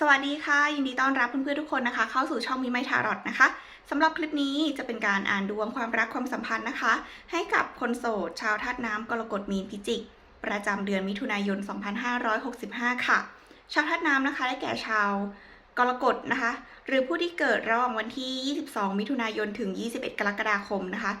สวัสดีค่ะ ยินดีต้อนรับเพื่อนๆทุกคนนะคะ เข้าสู่ช่องมีไมทารอตนะคะสำหรับคลิปนี้จะเป็นการอ่านดวงความรักความสัมพันธ์นะคะ ให้กับคนโสด ชาวธาตุน้ำกรกฎมีนพิจิก ประจำเดือนมิถุนายน 2565 ค่ะ ชาวธาตุน้ำนะคะได้แก่ชาวกรกฎนะคะ หรือผู้ที่เกิดระหว่างวันที่ 22 มิถุนายนถึง 21 กรกฎาคมนะคะ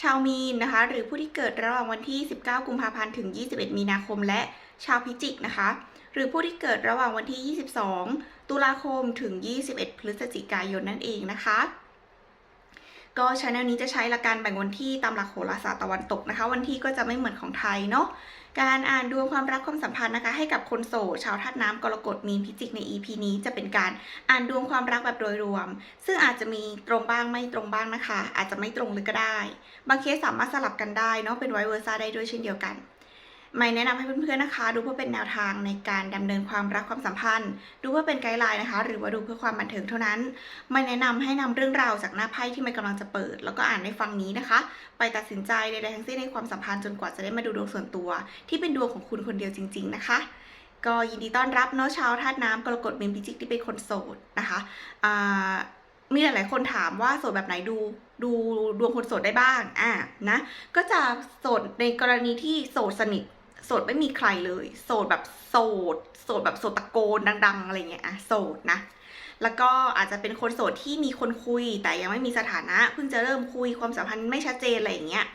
ชาวมีนนะคะ หรือผู้ที่เกิดระหว่างวันที่ 19 กุมภาพันธ์ถึง 21 มีนาคม และชาวพิจิกนะคะ หรือผู้ที่เกิดระหว่างวันที่ 22 ตุลาคมถึง 21 พฤศจิกายนนั่นเองนะคะ ก็ช anel นี้จะใช้หลักการแบ่งวันที่ตามหลักโหราศาสตร์ตะวันตกนะคะ วันที่ก็จะไม่เหมือนของไทยเนาะการอ่านดวงความรักความสัมพันธ์นะคะ ให้กับคนโสดชาวธาตุน้ำกรกฎมีนพิจิกใน EP นี้จะเป็นการอ่านดวงความรักแบบโดยรวม ซึ่งอาจจะมีตรงบ้างไม่ตรงบ้างนะคะ อาจจะไม่ตรงเลยก็ได้ บางเคสสามารถสลับกันได้เนาะเป็นไวเวอร์ซ่าได้ด้วยเช่นเดียวกัน ไม่แนะนำให้เพื่อนๆนะคะ ดูเพื่อเป็นแนวทางในการดำเนินความรักความสัมพันธ์ ดูเพื่อเป็นไกด์ไลน์นะคะ หรือว่าดูเพื่อความบันเทิงเท่านั้น ไม่แนะนำให้นำเรื่องราวจากหน้าไพ่ที่ไม่กำลังจะเปิด แล้วก็อ่านในฟังนี้นะคะ ไปตัดสินใจใดๆทั้งสิ้นในความสัมพันธ์จนกว่าจะได้มาดูดวงส่วนตัว ที่เป็นดวงของคุณคนเดียวจริง ๆ นะคะก็ยินดีต้อนรับเนาะชาวธาตุน้ำกรกฎเมนพิจิกที่เป็นคนโสดนะคะอ่ามีหลาย ๆ คนถามว่าโสดแบบไหนดูดูดวงคนโสดได้บ้างอะนะก็จะโสดในกรณีที่โสดสนิท โสดไม่มีใครเลย โสดแบบโสด โสดแบบโสดตะโกนดัง ๆ อะไรเงี้ยอะโสดนะ แล้วก็อาจจะเป็นคนโสดที่มีคนคุย แต่ยังไม่มีสถานะ เพิ่งจะเริ่มคุยความสัมพันธ์ไม่ชัดเจนอะไรอย่างเงี้ย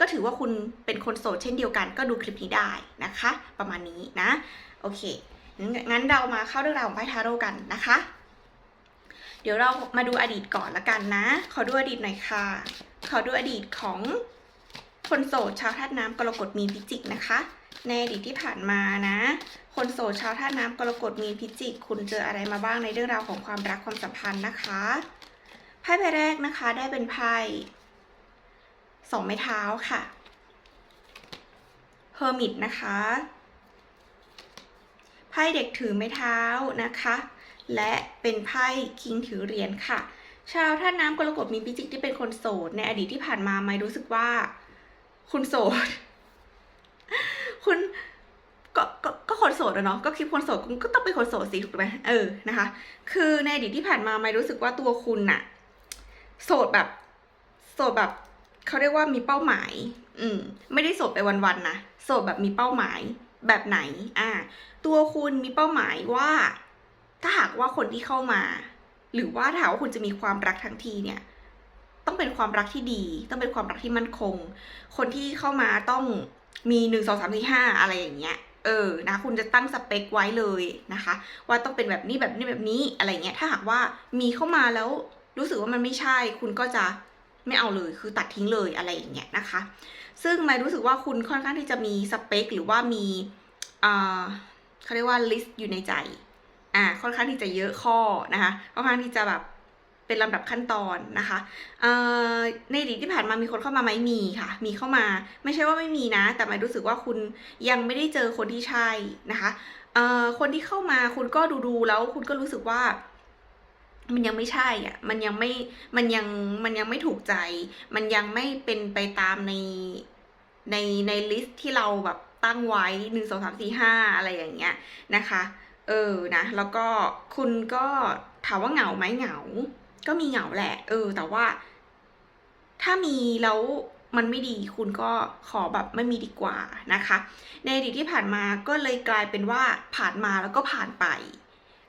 ก็ถือว่าคุณเป็นคนโสดเช่นเดียวกันก็ดูคลิปนี้ได้นะคะ ประมาณนี้นะ โอเค งั้นเรามาเข้าเรื่องราวของไพ่ทาโร่กันนะคะ เดี๋ยวเรามาดูอดีตก่อนละกันนะ ขอดูอดีตหน่อยค่ะ ขอดูอดีตของคนโสดชาวธาตุน้ำกรกฎมีพิจิกนะคะ ในอดีตที่ผ่านมานะ คนโสดชาวธาตุน้ำกรกฎมีพิจิก คุณเจออะไรมาบ้างในเรื่องราวของความรักความสัมพันธ์นะคะไพ่ใบแรกนะคะได้เป็นไพ่สองไม้เท้าค่ะเฮอร์มิตนะคะไพ่เด็กถือไม้เท้านะคะ และเป็นไพ่คิงถือเหรียญค่ะ ชาวท่าตุน้ำกรกฎมีพิจิกที่เป็นคนโสด ในอดีตที่ผ่านมาไม่รู้สึกว่า คุณโสด คุณก็ก็ก็คนโสดอะเนาะก็คิดคนโสดคุณก็ต้องเป็นคนโสดสิถูกไหมเออนะคะ คือในอดีตที่ผ่านมาไม่รู้สึกว่าตัวคุณน่ะโสดแบบ โสดแบบเขาเรียกว่ามีเป้าหมาย อืม ไม่ได้โสดไปวันๆนะโสดแบบมีเป้าหมายแบบไหน อ่า ตัวคุณมีเป้าหมายว่า ถ้าหากว่าคนที่เข้ามา หรือว่าถ้าว่าคุณจะมีความรักทั้งทีเนี่ย ต้องเป็นความรักที่ดี ต้องเป็นความรักที่มั่นคง คนที่เข้ามาต้อง มีหนึ่งสองสามสี่ห้าอะไรอย่างเงี้ยเออนะคุณจะตั้งสเปคไว้เลยนะคะ ว่าต้องเป็นแบบนี้แบบนี้แบบนี้อะไรเงี้ยถ้าหากว่ามีเข้ามาแล้วรู้สึกว่ามันไม่ใช่ คุณก็จะไม่เอาเลยคือตัดทิ้งเลยอะไรอย่างเงี้ยนะคะ ซึ่งไม่รู้สึกว่าคุณค่อนข้างที่จะมีสเปคหรือว่ามีอ่าเขาเรียกว่าลิสต์อยู่ในใจอ่าค่อนข้างที่จะเยอะข้อนะคะค่อนข้างที่จะแบบ เป็นลำดับขั้นตอนนะคะในอดีตที่ผ่านมามีคนเข้ามาไหมมีค่ะ มีเข้ามาไม่ใช่ว่าไม่มีนะ แต่หมายรู้สึกว่าคุณยังไม่ได้เจอคนที่ใช่นะคะคนที่เข้ามาคุณก็ดูดูแล้วคุณก็รู้สึกว่ามันยังไม่ใช่อะ มันยังไม่ มันยัง มันยังไม่ถูกใจ มันยังไม่เป็นไปตามใน ใน ในลิสต์ที่เราแบบตั้งไว้หนึ่งสองสามสี่ห้าอะไรอย่างเงี้ยนะคะ เออ นะ แล้วก็คุณก็ถามว่าเหงาไหมเหงา ก็มีเหงาแหละ เออ แต่ว่า ถ้ามีแล้วมันไม่ดีคุณก็ขอแบบไม่มีดีกว่านะคะ ในอดีตที่ผ่านมาก็เลยกลายเป็นว่าผ่านมาแล้วก็ผ่านไป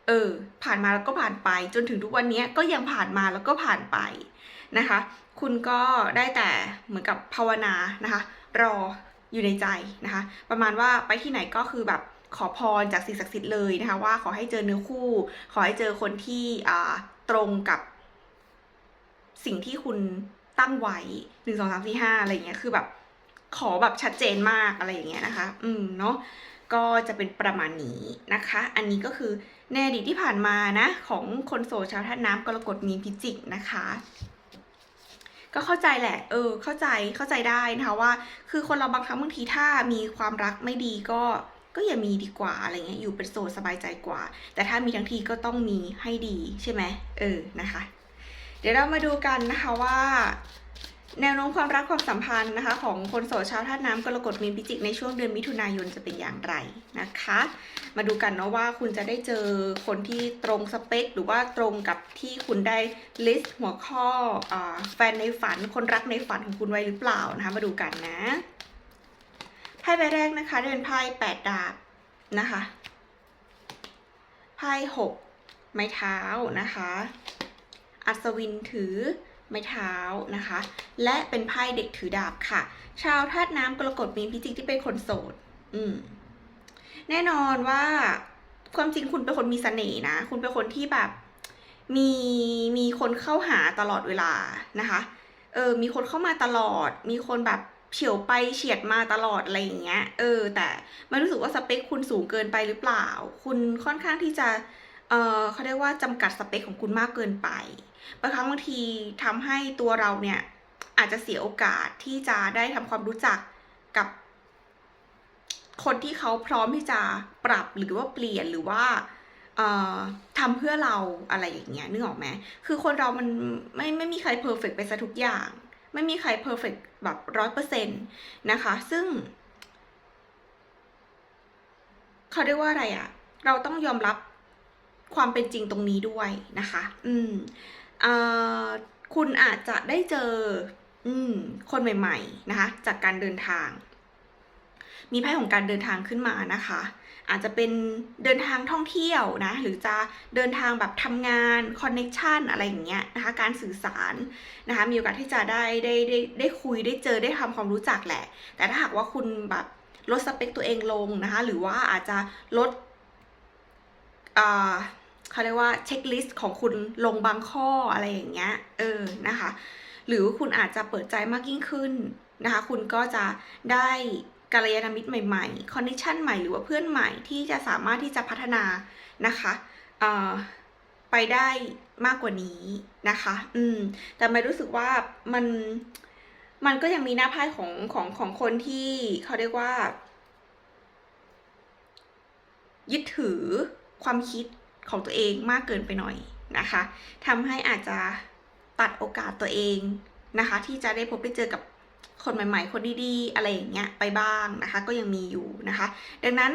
เออ ผ่านมาแล้วก็ผ่านไป จนถึงทุกวันนี้ก็ยังผ่านมาแล้วก็ผ่านไปนะคะ คุณก็ได้แต่เหมือนกับภาวนานะคะ รออยู่ในใจนะคะ ประมาณว่าไปที่ไหนก็คือแบบขอพรจากสิ่งศักดิ์สิทธิ์เลยนะคะ ว่าขอให้เจอเนื้อคู่ ขอให้เจอคนที่อ่าตรงกับ สิ่งที่คุณตั้งไว้หนึ่งสองสามสี่ห้าอะไรอย่างเงี้ยคือแบบขอแบบชัดเจนมากอะไรอย่างเงี้ยนะคะ อืมเนาะก็จะเป็นประมาณนี้นะคะ อันนี้ก็คือในอดีตที่ผ่านมานะ ของคนโสดชาวท่าตุน้ำกรกฎมีพิจิกนะคะ ก็เข้าใจแหละ เออ เข้าใจเข้าใจได้นะคะว่า คือคนเราบางครั้งบางทีถ้ามีความรักไม่ดีก็ก็อย่ามีดีกว่าอะไรเงี้ยอยู่เป็นโสดสบายใจกว่า แต่ถ้ามีทั้งทีก็ต้องมีให้ดีใช่ไหมเออนะคะ ดี๋ยวเรามาดูกันนะคะว่าแนวโน้มความรักความสัมพันธ์นะคะ ของคนโสดชาวธาตุน้ำกรกฎมีนพิจิกในช่วงเดือนมิถุนายนจะเป็นอย่างไรนะคะ มาดูกันเนาะว่าคุณจะได้เจอคนที่ตรงสเปค หรือว่าตรงกับที่คุณได้ list หัวข้ออแฟนในฝันคนรักในฝันของคุณไว้หรือเปล่านะคะ มาดูกันนะไพ่ใบแรกนะคะได้เป็นไพ่แปดดาบนะคะไพ่หกไม้เท้านะคะ อัศวินถือไม้เท้านะคะ และเป็นไพ่เด็กถือดาบค่ะ ชาวธาตุน้ำกรกฎมีนพิจิกที่เป็นคนโสด อืม แน่นอนว่าความจริงคุณเป็นคนมีเสน่ห์นะ คุณเป็นคนที่แบบ มีมีคนเข้าหาตลอดเวลานะคะ เออ มีคนเข้ามาตลอด มีคนแบบเฉียวไปเฉียดมาตลอดอะไรอย่างเงี้ย เออ แต่ไม่รู้สึกว่าสเปคคุณสูงเกินไปหรือเปล่า คุณค่อนข้างที่จะ เออเขาเรียกว่าจำกัดสเปคของคุณมากเกินไป บางครั้งบางทีทำให้ตัวเราเนี่ยอาจจะเสียโอกาสที่จะได้ทำความรู้จักกับคนที่เขาพร้อมที่จะปรับหรือว่าเปลี่ยนหรือว่าเอ่อทำเพื่อเราอะไรอย่างเงี้ยนึกออกไหมคือคนเรามันไม่ไม่มีใครเพอร์เฟกไปซะทุกอย่าง ไม่มีใครเพอร์เฟกแบบร้อยเปอร์เซ็นต์นะคะ ซึ่งเขาเรียกว่าอะไรอะเราต้องยอมรับความเป็นจริงตรงนี้ด้วยนะคะ อืม คุณอาจจะได้เจออคนใหม่ ๆ นะคะ จากการเดินทาง มีไพ่ของการเดินทางขึ้นมานะคะ อาจจะเป็นเดินทางท่องเที่ยวนะ หรือจะเดินทางแบบทำงานคอนเน็ชันอะไรอย่างเงี้ยนะคะ การสื่อสารนะคะ มีโอกาสที่จะได้ได้ได้ได้คุยได้เจอได้ทำความรู้จักแหละ แต่ถ้าหากว่าคุณแบบลดสเปคตัวเองลงนะคะ หรือว่าอาจจะลดอ่า เขาเรียกว่าเช็คลิสต์ของคุณลงบางข้ออะไรอย่างเงี้ยเออนะคะ หรือคุณอาจจะเปิดใจมากยิ่งขึ้นนะคะ คุณก็จะได้กัลยาณมิตรใหม่ๆ คอนเนคชันใหม่หรือว่าเพื่อนใหม่ที่จะสามารถที่จะพัฒนานะคะเออไปได้มากกว่านี้นะคะ อืม แต่ไม่รู้สึกว่ามัน มันก็ยังมีหน้าพ่ของของของคนที่เขาเรียกว่า ยึดถือความคิด ของตัวเองมากเกินไปหน่อยนะคะทำให้อาจจะตัดโอกาสตัวเองนะคะ ที่จะได้พบได้เจอกับคนใหม่ ๆ คนดีๆ อะไรอย่างเงี้ยไปบ้างนะคะ ก็ยังมีอยู่นะคะ ดังนั้น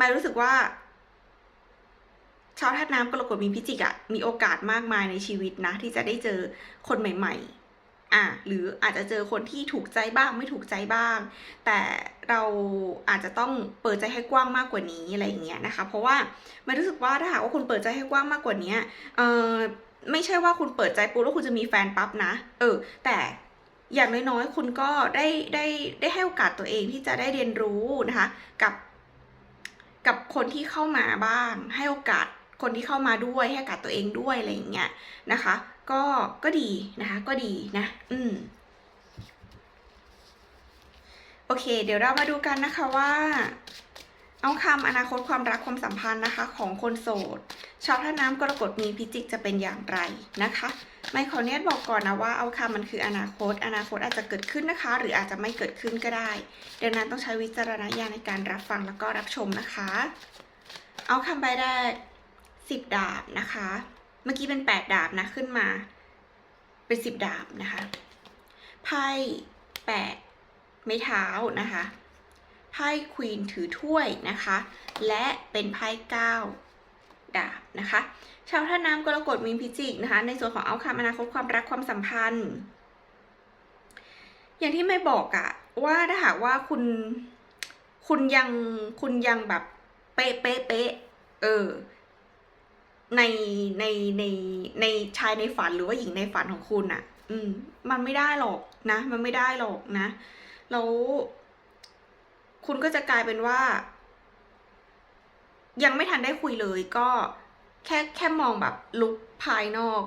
ม่รู้สึกว่า ชาวธาตุน้ำกรกฎมีพิจิกอะมีโอกาสมากมายในชีวิตนะ ที่จะได้เจอคนใหม่ ๆ อะหรืออาจจะเจอคนที่ถูกใจบ้างไม่ถูกใจบ้าง แต่เราอาจจะต้องเปิดใจให้กว้างมากกว่านี้อะไรอย่างเงี้ยนะคะ เพราะว่าไม่รู้สึกว่าถ้าหากว่าคุณเปิดใจให้กว้างมากกว่านี้เออไม่ใช่ว่าคุณเปิดใจปุ๊บแล้วคุณจะมีแฟนปั๊บนะ เออ แต่อย่างน้อยๆคุณก็ได้ได้ได้ให้โอกาสตัวเองที่จะได้เรียนรู้นะคะ กับกับคนที่เข้ามาบ้าง ให้โอกาสคนที่เข้ามาด้วยให้โอกาสตัวเองด้วยอะไรอย่างเงี้ยนะคะ ก็ก็ดีนะคะก็ดีนะ อืมโอเค เดี๋ยวเรามาดูกันนะคะว่า เอาคำอนาคตความรักความสัมพันธ์นะคะ ของคนโสด ชาวท่าน้ำกรกฎมีพิจิกจะเป็นอย่างไรนะคะไม่ขอเนียบอกก่อนนะว่าเอาคำมันคืออนาคต อนาคตอาจจะเกิดขึ้นนะคะ หรืออาจจะไม่เกิดขึ้นก็ได้ดังนั้นต้องใช้วิจารณญาณในการรับฟังแล้วก็รับชมนะคะ เอาคำใบแรกสิบดาบนะคะ เมื่อกี้เป็นแปดดาบนะขึ้นมา เป็นสิบดาบนะคะ ไพ่แปดไม้เท้านะคะ ไพ่ควีนถือถ้วยนะคะ และเป็นไพ่เก้าดาบนะคะ ชาวท่าน้ำกรกฎมีนพิจิกนะคะ ในส่วนของเอาคำอนาคตความรักความสัมพันธ์ อย่างที่ไม่บอกอะว่าถ้าหากว่าคุณคุณยังคุณยังแบบเป๊ะเป๊ะเป๊ะเออ ในในในในชายในฝันหรือว่าหญิงในฝันของคุณอะอืม มันไม่ได้หรอกนะ มันไม่ได้หรอกนะ แล้วคุณก็จะกลายเป็นว่า ยังไม่ทันได้คุยเลยก็แค่แค่มองแบบลุคภายนอก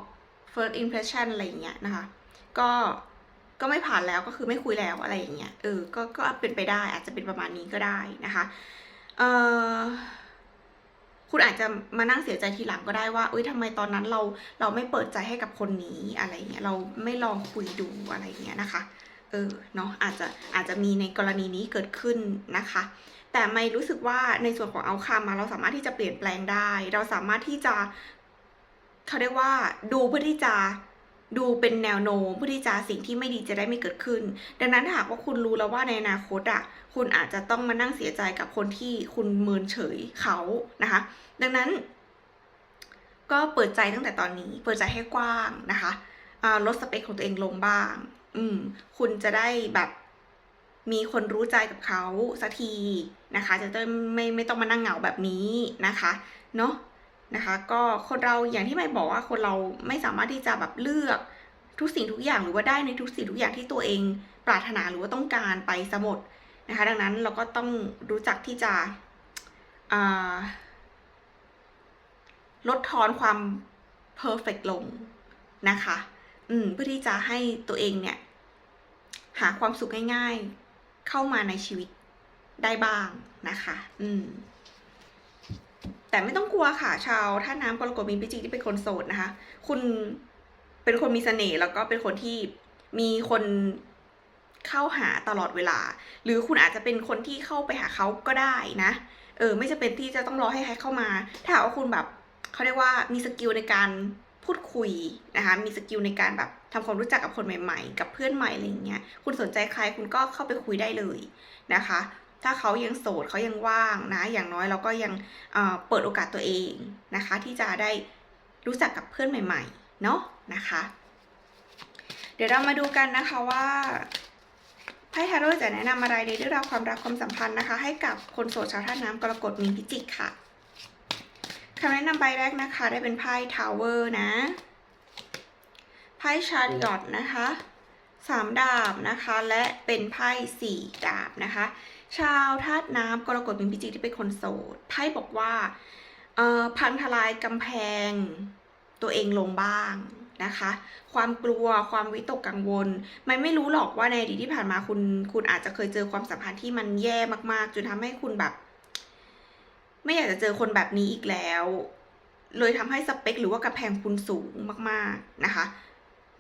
first impression อะไรอย่างเงี้ยนะคะ ก็ก็ไม่ผ่านแล้วก็คือไม่คุยแล้วอะไรอย่างเงี้ยเออ ก็ก็เป็นไปได้อาจจะเป็นประมาณนี้ก็ได้นะคะ เออ คุณอาจจะมานั่งเสียใจทีหลังก็ได้ว่าเอ้ยทำไมตอนนั้นเราเราไม่เปิดใจให้กับคนนี้อะไรเงี้ยเราไม่ลองคุยดูอะไรเงี้ยนะคะ เออเนาะอาจจะอาจจะมีในกรณีนี้เกิดขึ้นนะคะ แต่ไม่รู้สึกว่าในส่วนของเอาคามาเราสามารถที่จะเปลี่ยนแปลงได้ เราสามารถที่จะเขาเรียกว่าดูเพื่อที่จะ ดูเป็นแนวโน้มเพื่อที่จะสิ่งที่ไม่ดีจะได้ไม่เกิดขึ้น ดังนั้นถ้าหากว่าคุณรู้แล้วว่าในอนาคตอะคุณอาจจะต้องมานั่งเสียใจกับคนที่คุณเมินเฉยเขานะคะ ดังนั้น ก็เปิดใจตั้งแต่ตอนนี้ เปิดใจให้กว้างนะคะลดสเปคของตัวเองลงบ้าง อืม คุณจะได้แบบมีคนรู้ใจกับเขาสักทีนะคะ จะได้ไม่ไม่ต้องมานั่งเหงาแบบนี้นะคะ เนาะ นะคะ ก็คนเราอย่างที่ไม่บอกว่าคนเราไม่สามารถที่จะแบบเลือกทุกสิ่งทุกอย่างหรือว่าได้ในทุกสิ่งทุกอย่างที่ตัวเองปรารถนาหรือว่าต้องการไปสมดนะคะ ดังนั้นเราก็ต้องรู้จักที่จะลดทอนความ perfect ลงนะคะ อืม เพื่อที่จะให้ตัวเองเนี่ย หาความสุขง่าย ๆ เข้ามาในชีวิตได้บ้างนะคะ อืม แต่ไม่ต้องกลัวค่ะชาวท่าน้ำกรกฎมีนพิจิกที่เป็นคนโสดนะคะ คุณเป็นคนมีเสน่ห์แล้วก็เป็นคนที่มีคนเข้าหาตลอดเวลา หรือคุณอาจจะเป็นคนที่เข้าไปหาเขาก็ได้นะเออไม่จะเป็นที่จะต้องรอให้ใครเข้ามา ถ้าว่าคุณแบบเขาเรียกว่ามีสกิลในการพูดคุยนะคะมีสกิลในการแบบทำความรู้จักกับคนใหม่ ๆ กับเพื่อนใหม่อะไรอย่างเงี้ยคุณสนใจใครคุณก็เข้าไปคุยได้เลยนะคะ ถ้าเขายังโสดเขายังว่างนะ อย่างน้อยเราก็ยังเเปิดโอกาสตัวเองนะคะ ที่จะได้รู้จักกับเพื่อนใหม่ๆ เนาะนะคะ เดี๋ยวเรามาดูกันนะคะว่าไพ่ทาโร่จะแนะนำอะไรในเรื่องราวความรักความสัมพันธ์นะคะ ให้กับคนโสดชาวท่าน้ำกรกฎมีนพิจิกค่ะคำแนะนำใบแรกนะคะ ได้เป็นไพ่ทาวเวอร์นะไพ่ชาริอตนะคะสามดาบนะคะ และเป็นไพ่สี่ดาบนะคะ ชาวธาตุน้ำกรกฎเป็นพิจิกที่เป็นคนโสดไพ่บอกว่าพังทลายกำแพงตัวเองลงบ้างนะคะ ความกลัวความวิตกกังวล มันไม่รู้หรอกว่าในอดีตที่ผ่านมาคุณคุณอาจจะเคยเจอความสัมพันธ์ที่มันแย่มากๆจนทำให้คุณแบบ ไม่อยากจะเจอคนแบบนี้อีกแล้ว เลยทำให้สเปค หรือว่ากำแพงคุณสูงมาก ๆนะคะ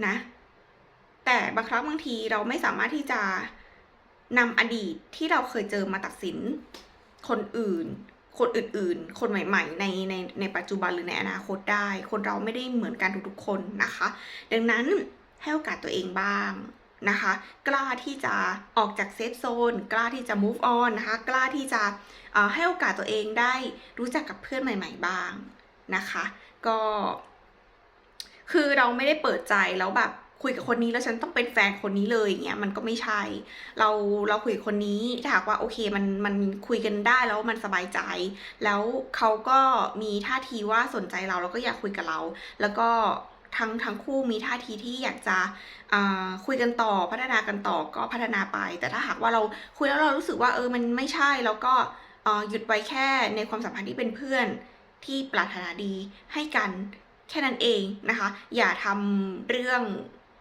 นะ แต่บางครั้งบางทีเราไม่สามารถที่จะ นำอดีตที่เราเคยเจอมาตัดสินคนอื่น คนอื่นๆ คนใหม่ ๆ ในในในปัจจุบันหรือในอนาคตได้ คนเราไม่ได้เหมือนกันทุกๆคนนะคะ ดังนั้นให้โอกาสตัวเองบ้างนะคะ กล้าที่จะออกจากเซฟโซน กล้าที่จะ move on นะคะ กล้าที่จะให้โอกาสตัวเองได้รู้จักกับเพื่อนใหม่ ๆ บ้างนะคะ ก็ คือเราไม่ได้เปิดใจแล้วแบบ คุยกับคนนี้แล้วฉันต้องเป็นแฟนคนนี้เลยอย่างเงี้ยมันก็ไม่ใช่ เราเราคุยกับคนนี้ถ้าหากว่าโอเคมันมันคุยกันได้แล้วมันสบายใจ แล้วเขาก็มีท่าทีว่าสนใจเราแล้วก็อยากคุยกับเรา แล้วก็ทั้งทั้งคู่มีท่าทีที่อยากจะคุยกันต่อพัฒนากันต่อก็พัฒนาไป แต่ถ้าหากว่าเราคุยแล้วเรารู้สึกว่าเออมันไม่ใช่แล้วก็หยุดไว้แค่ในความสัมพันธ์ที่เป็นเพื่อนที่ปรารถนาดีให้กันแค่นั้นเองนะคะ อย่าทำเรื่อง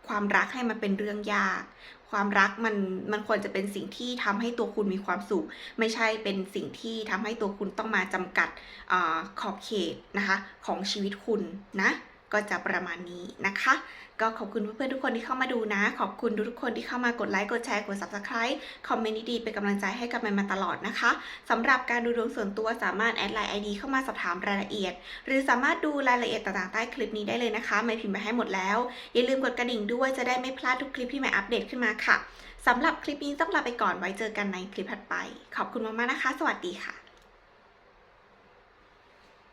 ความรักให้มันเป็นเรื่องยาก ความรักมันมันควรจะเป็นสิ่งที่ทำให้ตัวคุณมีความสุข ไม่ใช่เป็นสิ่งที่ทำให้ตัวคุณต้องมาจำกัดอขอบเขตนะคะของชีวิตคุณนะ ก็จะประมาณนี้นะคะ ก็ขอบคุณเพื่อนๆทุกคนที่เข้ามาดูนะ ขอบคุณทุกคนที่เข้ามากดไลค์กดแชร์กด subscribe คอมเมนต์ดีๆเป็นกำลังใจให้กับมันมาตลอดนะคะสำหรับการดูดวงส่วนตัวสามารถแอดไลน์ ID เข้ามาสอบถามรายละเอียด หรือสามารถดูรายละเอียดต่างๆใต้คลิปนี้ได้เลยนะคะไม่พิมพ์ไปให้หมดแล้ว อย่าลืมกดกระดิ่งด้วยจะได้ไม่พลาดทุกคลิปที่ใหม่อัปเดตขึ้นมาค่ะสำหรับคลิปนี้ต้องลาไปก่อนไว้เจอกันในคลิปถัดไป ขอบคุณมากๆนะคะ สวัสดีค่ะ